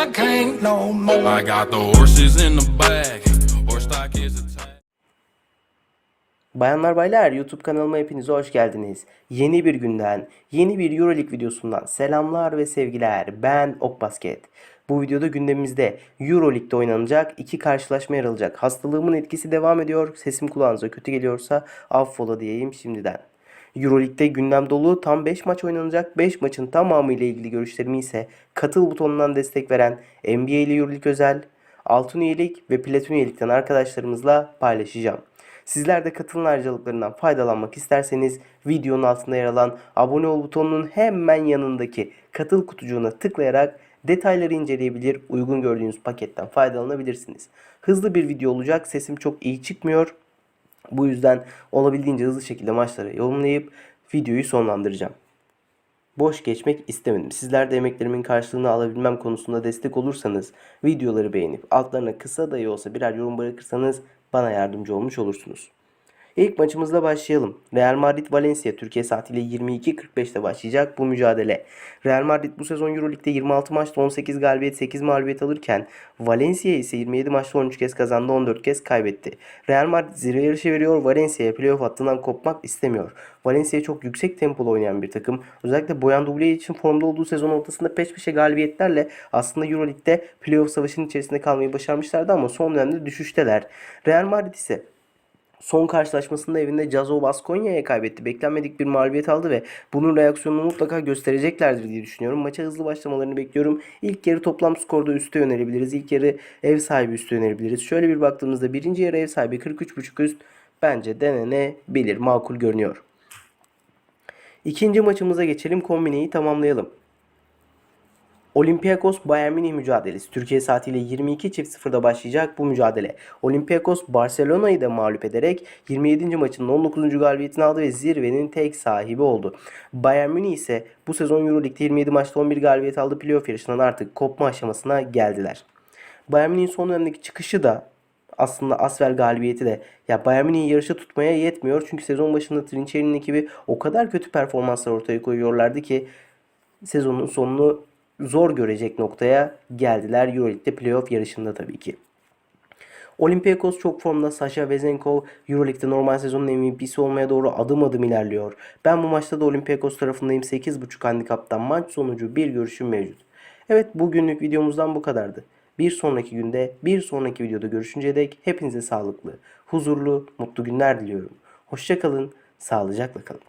I can't no more. I got the horses in the back. Horse stock is attached. Bayanlar baylar YouTube kanalıma hepiniz hoş geldiniz. Yeni bir günden, yeni bir Euroleague videosundan selamlar ve sevgiler. Ben Okbasket. Bu videoda gündemimizde Euroleague'de oynanacak iki karşılaşma yer alacak. Hastalığımın etkisi devam ediyor. Sesim kulağınıza kötü geliyorsa affola diyeyim şimdiden. Euroleague'de gündem dolu tam 5 maç oynanacak. 5 maçın tamamı ile ilgili görüşlerimi ise katıl butonundan destek veren NBA ile Euroleague özel, altın üyelik ve platin üyelikten arkadaşlarımızla paylaşacağım. Sizler de katılım harcalıklarından faydalanmak isterseniz videonun altında yer alan abone ol butonunun hemen yanındaki katıl kutucuğuna tıklayarak detayları inceleyebilir, uygun gördüğünüz paketten faydalanabilirsiniz. Hızlı bir video olacak. Sesim çok iyi çıkmıyor. Bu yüzden olabildiğince hızlı şekilde maçları yorumlayıp videoyu sonlandıracağım. Boş geçmek istemedim. Sizler de emeklerimin karşılığını alabilmem konusunda destek olursanız videoları beğenip altlarına kısa dahi olsa birer yorum bırakırsanız bana yardımcı olmuş olursunuz. İlk maçımızla başlayalım. Real Madrid Valencia Türkiye saatiyle 22.45'te başlayacak bu mücadele. Real Madrid bu sezon Euroleague'de 26 maçta 18 galibiyet 8 mağlubiyet alırken Valencia ise 27 maçta 13 kez kazandı 14 kez kaybetti. Real Madrid zirve yarışı veriyor Valencia'ya playoff hattından kopmak istemiyor. Valencia çok yüksek tempolu oynayan bir takım. Özellikle Boyan Dublé için formda olduğu sezon ortasında peş peşe galibiyetlerle aslında Euroleague'de playoff savaşının içerisinde kalmayı başarmışlardı ama son dönemde düşüşteler. Real Madrid ise Son karşılaşmasında evinde Cazo Baskonya'ya kaybetti. Beklenmedik bir mağlubiyet aldı ve bunun reaksiyonunu mutlaka göstereceklerdir diye düşünüyorum. Maça hızlı başlamalarını bekliyorum. İlk yarı toplam skorda üste yönelebiliriz. İlk yarı ev sahibi üste yönelebiliriz. Şöyle bir baktığımızda birinci yarı ev sahibi 43.5 üst bence denenebilir. Makul görünüyor. İkinci maçımıza geçelim. Kombineyi tamamlayalım. Olympiakos Bayern Münih mücadelesi. Türkiye saatiyle 22.00'da başlayacak bu mücadele. Olympiakos Barcelona'yı da mağlup ederek 27. maçının 19. galibiyetini aldı ve zirvenin tek sahibi oldu. Bayern Münih ise bu sezon Euroleague'de 27 maçta 11 galibiyet aldı. Playoff yarışından artık kopma aşamasına geldiler. Bayern Münih'in son dönemdeki çıkışı da aslında Asfer galibiyeti de ya Bayern Münih'i yarışa tutmaya yetmiyor. Çünkü sezon başında Trinçeri'nin ekibi o kadar kötü performanslar ortaya koyuyorlardı ki sezonun sonunu zor görecek noktaya geldiler Euroleague'de playoff yarışında tabii ki. Olympiakos çok formda. Sasha Vezenkov Euroleague'de normal sezonun MVP'si olmaya doğru adım adım ilerliyor. Ben bu maçta da Olympiakos tarafındayım. 8.5 handikaptan maç sonucu bir görüşüm mevcut. Evet bugünlük videomuzdan bu kadardı. Bir sonraki günde, bir sonraki videoda görüşünceye dek hepinize sağlıklı, huzurlu, mutlu günler diliyorum. Hoşçakalın, sağlıcakla kalın.